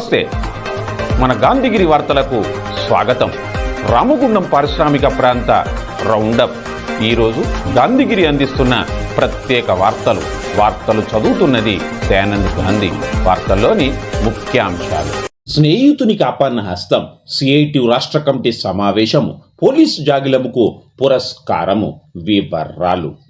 నమస్తే. మన గాంధీగిరి వార్తలకు స్వాగతం. రామగుండం పారిశ్రామిక ప్రాంత రౌండప్. ఈరోజు గాంధీగిరి అందిస్తున్న ప్రత్యేక వార్తలు. వార్తలు చదువుతున్నది దయానంద్ గాంధీ. వార్తల్లోని ముఖ్యాంశాలు. స్నేహితునికి అపన్న హస్తం సిఐటి రాష్ట్ర కమిటీ సమావేశము పోలీసు జాగిలముకు పురస్కారము. వివరాలు.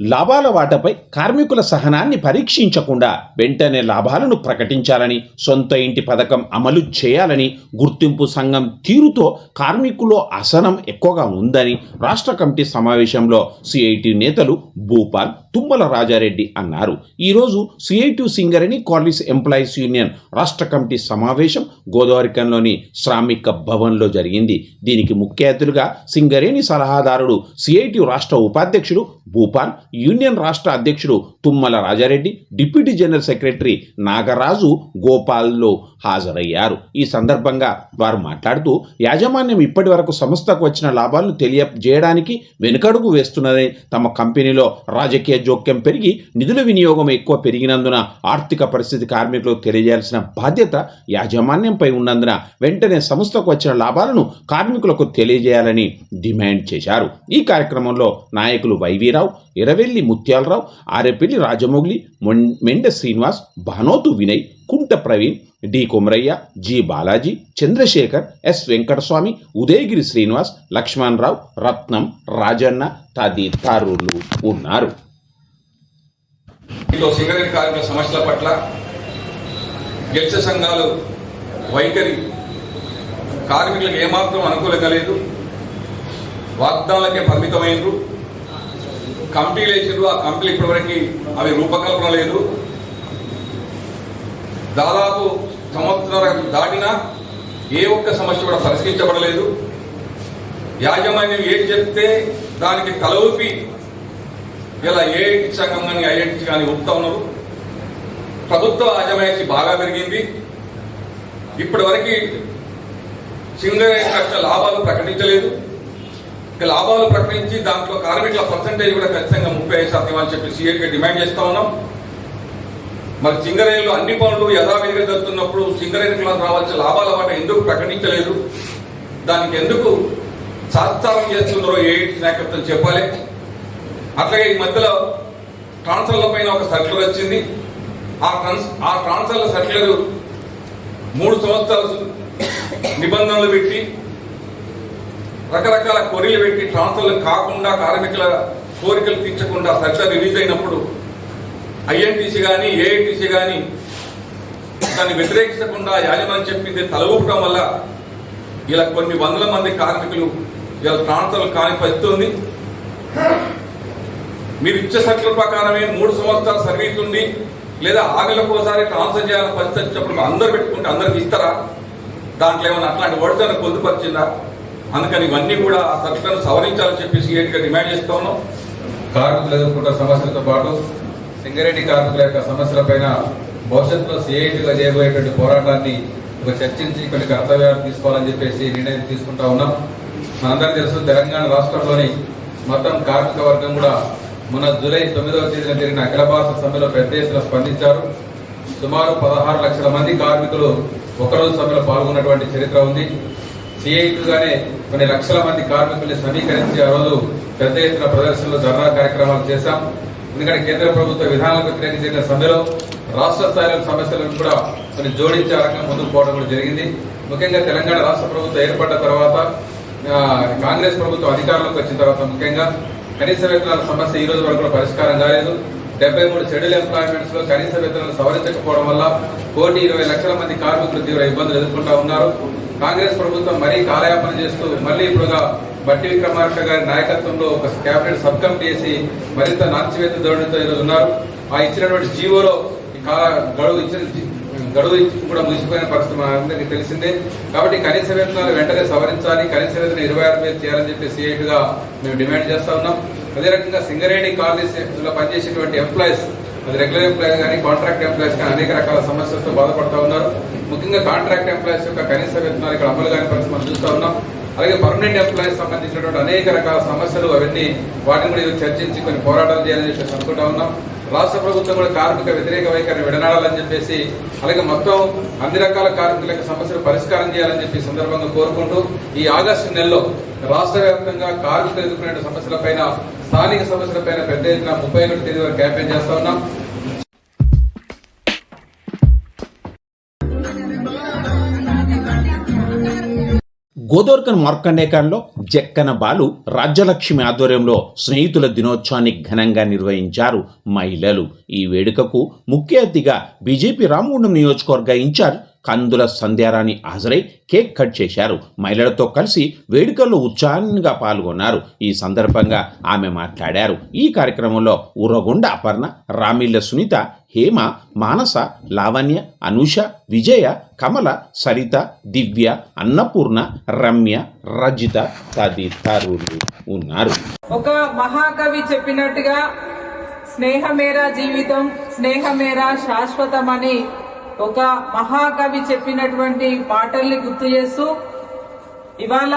లాభాల వాటపై కార్మికుల సహనాన్ని పరీక్షించకుండా వెంటనే లాభాలను ప్రకటించాలని సొంత ఇంటి పథకం అమలు చేయాలని గుర్తింపు సంఘం తీరుతో కార్మికులు అసనం ఎక్కువగా ఉందని రాష్ట్ర కమిటీ సమావేశంలో సిఐటి నేతలు భూపాల్ తుమ్మల రాజారెడ్డి అన్నారు. ఈరోజు CIT Singareni college employees union రాష్ట్ర కమిటీ సమావేశం గోదావరికంలోని శ్రామిక భవన్లో జరిగింది. దీనికి ముఖ్య అతిథులుగా సింగరేణి సలహాదారుడు సిఐటి రాష్ట్ర ఉపాధ్యక్షుడు భూపాల్ యూనియన్ రాష్ట్ర అధ్యక్షుడు Tummala Raja Reddy deputy general secretary Nagaraju గోపాల్లో హాజరయ్యారు. ఈ సందర్భంగా వారు మాట్లాడుతూ యాజమాన్యం ఇప్పటి వరకు సంస్థకు వచ్చిన లాభాలను తెలియజేయడానికి వెనుకడుగు వేస్తున్నదని తమ కంపెనీలో రాజకీయ జోక్యం పెరిగి నిధుల వినియోగం ఎక్కువ పెరిగినందున ఆర్థిక పరిస్థితి కార్మికులకు తెలియజేయాల్సిన బాధ్యత యాజమాన్యంపై ఉన్నందున వెంటనే సంస్థకు వచ్చిన లాభాలను కార్మికులకు తెలియజేయాలని డిమాండ్ చేశారు. ఈ కార్యక్రమంలో నాయకులు YV Rao Iravelli Mutyala Rao Arepalli Rajamouli Menda Srinivas Bhanothu Vinay Kunta Praveen D Komaraiah G Balaji Chandrashekar S Venkataswamy Udayagiri Srinivas Lakshmana Rao Ratnam Rajanna తదితరులు ఉన్నారు. దీంట్లో సింగరేణి కార్మికుల సమస్యల పట్ల గెలిచే సంఘాలు వైఖరి కార్మికులకు ఏమాత్రం అనుకూలంగా లేదు. వాగ్దానాలకే పరిమితమైనరు కమిటీలు వేసిండ్రు ఆ కమిటీలు ఇప్పటివరకు అవి రూపకల్పన లేదు. దాదాపు సంవత్సరం దాటినా ఏ ఒక్క సమస్య కూడా పరిష్కరించబడలేదు. యాజమాన్యం ఏం చెప్తే దానికి తలూపి ఇలా ఏఐటి సంఘం కానీ ఐఐటి కానీ ఒప్పుతా ఉన్నారు. ప్రభుత్వ యాజమాన్యానికి బాగా పెరిగింది. ఇప్పటి వరకు సింగరేణి లక్ష లాభాలు ప్రకటించలేదు. ఇక లాభాలు ప్రకటించి దాంట్లో కార్మికుల పర్సంటేజ్ కూడా ఖచ్చితంగా ముప్పై ఐదు శాతం అని చెప్పి సీఏకి డిమాండ్ చేస్తా ఉన్నాం. మరి సింగరేణిలో అన్ని పనులు యథావిధిగా జరుగుతున్నప్పుడు సింగరేణిలో రావాల్సిన లాభాల వాట ఎందుకు ప్రకటించలేదు? దానికి ఎందుకు సాత్సారం చేస్తున్నారో ఏఐటి నాయకత్వం చెప్పాలి. అట్లాగే ఈ మధ్యలో ట్రాన్స్ఫర్ల పైన ఒక సర్క్యులర్ వచ్చింది. ఆ ట్రాన్స్ ఆ ట్రాన్స్ఫర్ల సర్క్యులర్ మూడు సంవత్సరాల నిబంధనలు పెట్టి రకరకాల కొరీలు పెట్టి ట్రాన్స్ఫర్లు కాకుండా కార్మికుల కోరికలు తీర్చకుండా సర్క్యులర్ రిలీజ్ అయినప్పుడు ఐఎన్టీసీ కానీ ఏఐటీసీ కానీ దాన్ని వ్యతిరేకించకుండా యాజమాన్యం చెప్పింది తలవూపడం వల్ల ఇలా కొన్ని వందల మంది కార్మికులు ఇలా ట్రాన్స్ఫర్లు కాని పరిస్థితి ఉంది. మీరు ఇచ్చే సర్కిల్ ప్రకారమే మూడు సంవత్సరాల సర్వీస్ ఉంది లేదా ఆగలకోసారి ట్రాన్స్ఫర్ చేయాలని పరిస్థితి వచ్చినప్పుడు అందరు పెట్టుకుంటే అందరికి ఇస్తారా? దాంట్లో ఏమైనా అట్లాంటి వర్డ్స్ పొందుపరిచిందా? అందుకని ఇవన్నీ కూడా ఆ సర్కిల్ను సవరించాలని చెప్పేసి ఏంటిగా డిమాండ్ చేస్తా ఉన్నాం. కార్మికులు ఎదుర్కొంటున్న సమస్యలతో పాటు సింగరేణి కార్మికుల యొక్క సమస్యలపైన భవిష్యత్తులో సిఐటిగా చేయబోయేటువంటి పోరాటాన్ని ఒక చర్చించి కొన్ని కర్తవ్యాలు తీసుకోవాలని చెప్పేసి నిర్ణయం తీసుకుంటా ఉన్నాం. మనందరికీ తెలుసు తెలంగాణ రాష్ట్రంలోని మొత్తం కార్మిక వర్గం కూడా మొన్న జూలై తొమ్మిదవ తేదీన జరిగిన అఖిల సమ్మెలో పెద్ద ఎత్తున స్పందించారు. సుమారు పదహారు లక్షల మంది కార్మికులు ఒకరోజు సమ్మెలో పాల్గొన్నటువంటి చరిత్ర ఉంది. సిఐటిగానే కొన్ని లక్షల మంది కార్మికుల్ని సమీకరించి ఆ రోజు పెద్ద ఎత్తున ప్రదర్శనలు ధర్నా కార్యక్రమాలు చేశాం. ఎందుకంటే కేంద్ర ప్రభుత్వ విధానాలకు వ్యతిరేకంగా జరిగిన సమ్మెలో రాష్ట్ర స్థాయిలో సమస్యలను కూడా కొన్ని జోడించే రకంగా ముందుకు పోవడం కూడా జరిగింది. ముఖ్యంగా తెలంగాణ రాష్ట్ర ప్రభుత్వం ఏర్పడ్డ తర్వాత కాంగ్రెస్ ప్రభుత్వం అధికారంలోకి వచ్చిన తర్వాత ముఖ్యంగా కనీస వేతనాల సమస్య ఈ రోజు వరకు కూడా పరిష్కారం కాలేదు. డెబ్బై మూడు షెడ్యూల్ ఎంప్లాయ్మెంట్స్లో కనీస వేతనాలు సవరించకపోవడం వల్ల కోటి ఇరవై లక్షల మంది కార్మికులు తీవ్ర ఇబ్బందులు ఎదుర్కొంటా ఉన్నారు. కాంగ్రెస్ ప్రభుత్వం మరీ కాలయాపన చేస్తూ మళ్ళీ ఇప్పుడుగా బట్టి విక్రమార్క గారి నాయకత్వంలో ఒక కేబినెట్ సబ్ కమిటీ చేసి మరింత నాచివేత ధోరణితో ఈరోజు ఉన్నారు. ఆ ఇచ్చినటువంటి జీవోలో గడువు ఇచ్చిన గడువు కూడా ముగిసిపోయిన పరిస్థితి మన అందరికీ తెలిసిందే. కాబట్టి కనీస వేతనాలు వెంటనే సవరించాలి. కనీస వేతనం ఇరవై ఆరు వేలు చేయాలని చెప్పి సిఐటి గా మేము డిమాండ్ చేస్తా ఉన్నాం. అదే రకంగా సింగరేణి కాలనీస్లో పనిచేసేటువంటి ఎంప్లాయీస్ అది రెగ్యులర్ ఎంప్లాయీస్ కానీ కాంట్రాక్ట్ ఎంప్లాయీస్ కానీ అనేక రకాల సమస్యలతో బాధపడతా ఉన్నారు. ముఖ్యంగా కాంట్రాక్ట్ ఎంప్లాయీస్ యొక్క కనీస వేతనాలు ఇక్కడ అమలు కాని పరిస్థితి మనం ఉన్నాం. అలాగే పర్మనెంట్ ఎంప్లాయీస్ సంబంధించినటువంటి అనేక రకాల సమస్యలు అవన్నీ వాటిని కూడా చర్చించి కొన్ని పోరాటాలు చేయాలని చెప్పేసి అనుకుంటా ఉన్నాం. రాష్ట్ర ప్రభుత్వం కూడా కార్మిక వ్యతిరేక వైఖరిని విడనాడాలని చెప్పేసి అలాగే మొత్తం అన్ని రకాల కార్మికులకు సమస్యలు పరిష్కారం చేయాలని చెప్పి సందర్భంగా కోరుకుంటూ ఈ ఆగస్టు నెలలో రాష్ట్ర వ్యాప్తంగా కార్మికులు ఎదుర్కొనే సమస్యలపైన స్థానిక సమస్యలపైన పెద్ద ఎత్తున ముప్పై ఒకటి తేదీ వరకు క్యాంపెయిన్ చేస్తా ఉన్నాం. గోదోర్కన్ మార్కండేకాన్లో జక్కన బాలు రాజ్యలక్ష్మి ఆధ్వర్యంలో స్నేహితుల దినోత్సవాన్ని ఘనంగా నిర్వహించారు మహిళలు. ఈ వేడుకకు ముఖ్య అతిథిగా బీజేపీ రామగుండం నియోజకవర్గ ఇన్ఛార్జ్ కందుల సంధ్యారాణి హాజరై కేక్ కట్ చేశారు. మహిళలతో కలిసి వేడుకల్లో ఉత్సాహంగా పాల్గొన్నారు. ఈ సందర్భంగా ఆమె మాట్లాడారు. ఈ కార్యక్రమంలో ఉరగొండ అపర్ణ రామిళ్ళ సునీత హేమ మానస లావణ్య అనూష విజయ కమల సరిత దివ్య అన్నపూర్ణ రమ్య రజిత తదితరులు ఉన్నారు. ఒక మహాకవి చెప్పినట్టుగా స్నేహమేరా జీవితం స్నేహమేరా శాశ్వతం అని ఒక మహాకవి చెప్పినటువంటి మాటల్ని గుర్తు చేస్తూ ఇవాళ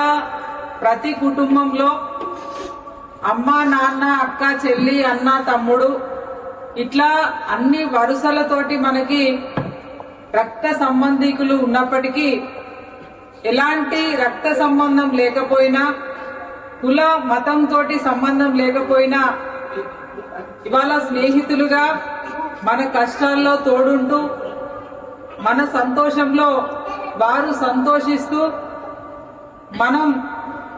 ప్రతి కుటుంబంలో అమ్మ నాన్న అక్క చెల్లి అన్న తమ్ముడు ఇట్లా అన్ని వరుసలతోటి మనకి రక్త సంబంధికులు ఉన్నప్పటికీ ఎలాంటి రక్త సంబంధం లేకపోయినా కుల మతం తోటి సంబంధం లేకపోయినా ఇవాళ స్నేహితులుగా మన కష్టాల్లో తోడుంటూ మన సంతోషంలో వారు సంతోషిస్తూ మనం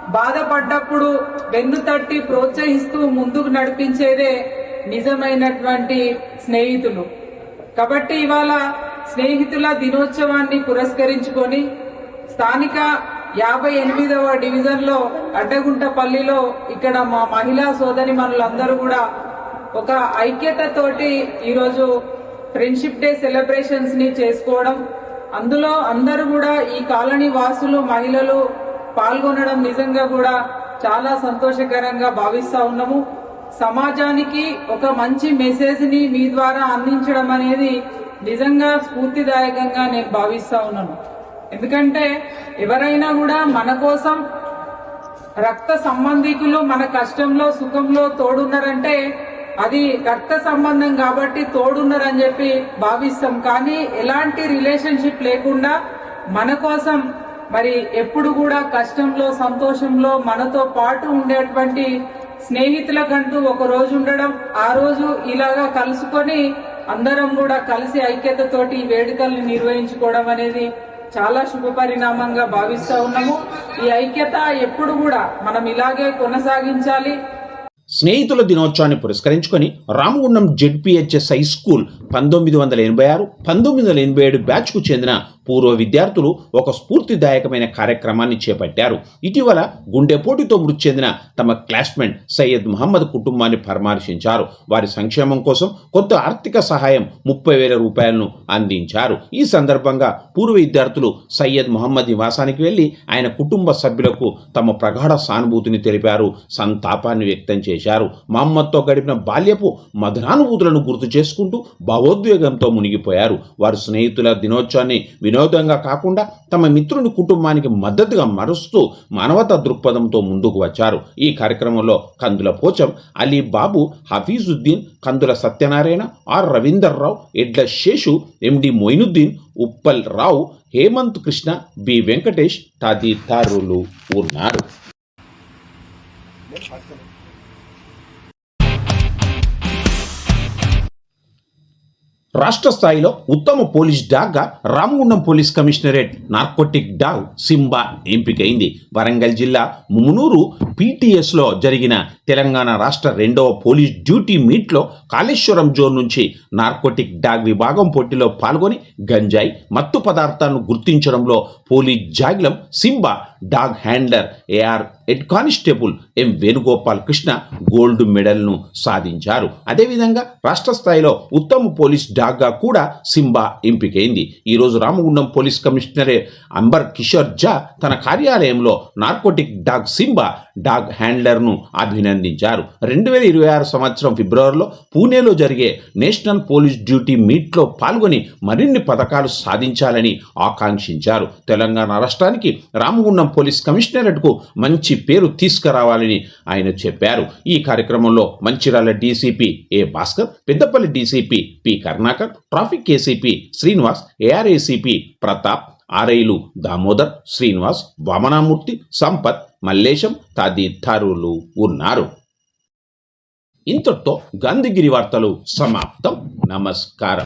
బాధపడ్డప్పుడు వెన్ను తట్టి ప్రోత్సహిస్తూ ముందుకు నడిపించేదే నిజమైనటువంటి స్నేహితులు. కాబట్టి ఇవాళ స్నేహితుల దినోత్సవాన్ని పురస్కరించుకొని స్థానిక యాభై ఎనిమిదవ డివిజన్లో అడ్డగుంటపల్లిలో ఇక్కడ మా మహిళా సోదరి మనులందరూ కూడా ఒక ఐక్యతతోటి ఈరోజు ఫ్రెండ్షిప్ డే సెలబ్రేషన్స్ని చేసుకోవడం అందులో అందరూ కూడా ఈ కాలనీ వాసులు మహిళలు పాల్గొనడం నిజంగా కూడా చాలా సంతోషకరంగా భావిస్తా ఉన్నాము. సమాజానికి ఒక మంచి మెసేజ్ని మీ ద్వారా అందించడం అనేది నిజంగా స్ఫూర్తిదాయకంగా నేను భావిస్తా ఉన్నాను. ఎందుకంటే ఎవరైనా కూడా మన కోసం రక్త సంబంధికులు మన కష్టంలో సుఖంలో తోడున్నారంటే అది రక్త సంబంధం కాబట్టి తోడున్నారని చెప్పి భావిస్తాం. కానీ ఎలాంటి రిలేషన్షిప్ లేకుండా మన కోసం మరి ఎప్పుడు కూడా కష్టంలో సంతోషంలో మనతో పాటు ఉండేటువంటి స్నేహితులకంటూ ఒక రోజు ఉండడం ఆ రోజు ఇలాగా కలుసుకొని అందరం కూడా కలిసి ఐక్యతతోటి వేడుకల్ని నిర్వహించుకోవడం అనేది చాలా శుభ పరిణామంగా భావిస్తూ ఉన్నాము. ఈ ఐక్యత ఎప్పుడు కూడా మనం ఇలాగే కొనసాగించాలి. స్నేహితుల దినోత్సవాన్ని పురస్కరించుకొని రామగుండం జెడ్పిహెచ్ఎస్ హై స్కూల్ పంతొమ్మిది వందల ఎనభై ఆరు పంతొమ్మిది వందల ఎనభై ఏడు బ్యాచ్కు చెందిన పూర్వ విద్యార్థులు ఒక స్ఫూర్తిదాయకమైన కార్యక్రమాన్ని చేపట్టారు. ఇటీవల గుండెపోటుతో మృతి చెందిన తమ క్లాస్మేట్ సయ్యద్ మహమ్మద్ కుటుంబాన్ని పరామర్శించారు. వారి సంక్షేమం కోసం కొత్త ఆర్థిక సహాయం ముప్పై వేల రూపాయలను అందించారు. ఈ సందర్భంగా పూర్వ విద్యార్థులు సయ్యద్ మహమ్మద్ నివాసానికి వెళ్ళి ఆయన కుటుంబ సభ్యులకు తమ ప్రగాఢ సానుభూతిని తెలిపారు. సంతాపాన్ని వ్యక్తం చేశారు. మా అమ్మతో గడిపిన బాల్యపు మధురానుభూతులను గుర్తు చేసుకుంటూ భావోద్వేగంతో మునిగిపోయారు. వారు స్నేహితుల దినోత్సవాన్ని వినోదంగా కాకుండా తమ మిత్రుని కుటుంబానికి మద్దతుగా మరుస్తూ మానవతా దృక్పథంతో ముందుకు వచ్చారు. ఈ కార్యక్రమంలో Kandula Pocham Ali Babu Hafeezuddin Kandula Satyanarayana R Ravinder Rao Edla Seshu MD Moinuddin Uppal Rao Hemanth Krishna B Venkatesh తదితరులు ఉన్నారు. రాష్ట్ర స్థాయిలో ఉత్తమ police డాగ్గా Ramagundam police commissionerate narcotic dog Simba ఎంపికైంది. Warangal జిల్లా ముమునూరు పీటీఎస్లో జరిగిన తెలంగాణ రాష్ట్ర రెండవ పోలీస్ డ్యూటీ మీట్లో కాళేశ్వరం జోన్ నుంచి నార్కోటిక్ డాగ్ విభాగం పోటీలో పాల్గొని గంజాయి మత్తు పదార్థాలను గుర్తించడంలో police జాగిలం Simba dog handler AR head constable M Venugopal Krishna gold మెడల్ను సాధించారు. అదేవిధంగా రాష్ట్ర స్థాయిలో ఉత్తమ పోలీస్ డాగ్గా కూడా సింబా ఎంపికైంది. ఈరోజు రామగుండం పోలీస్ కమిషనరే అంబర్ కిషోర్ జా తన కార్యాలయంలో నార్కోటిక్ డాగ్ సింబా డాగ్ హ్యాండ్లర్ను అభినందించారు. రెండు వేల ఇరవై ఆరు సంవత్సరం ఫిబ్రవరిలో పూణేలో జరిగే నేషనల్ పోలీస్ డ్యూటీ మీట్లో పాల్గొని మరిన్ని పథకాలు సాధించాలని ఆకాంక్షించారు. తెలంగాణ రాష్ట్రానికి రామగుండం పోలీస్ కమిషనరేట్కు మంచి పేరు తీసుకురావాలని ఆయన చెప్పారు. ఈ కార్యక్రమంలో Mancherial DCP A Bhaskar Peddapalli DCP P Karunakar traffic ACP Srinivas AR ACP Pratap ఆర్ఐలు Damodar Srinivas Vamanamurthy Sampath Mallesham తదితరులు ఉన్నారు. ఇంతటితో గాంధీగిరి వార్తలు సమాప్తం. నమస్కారం.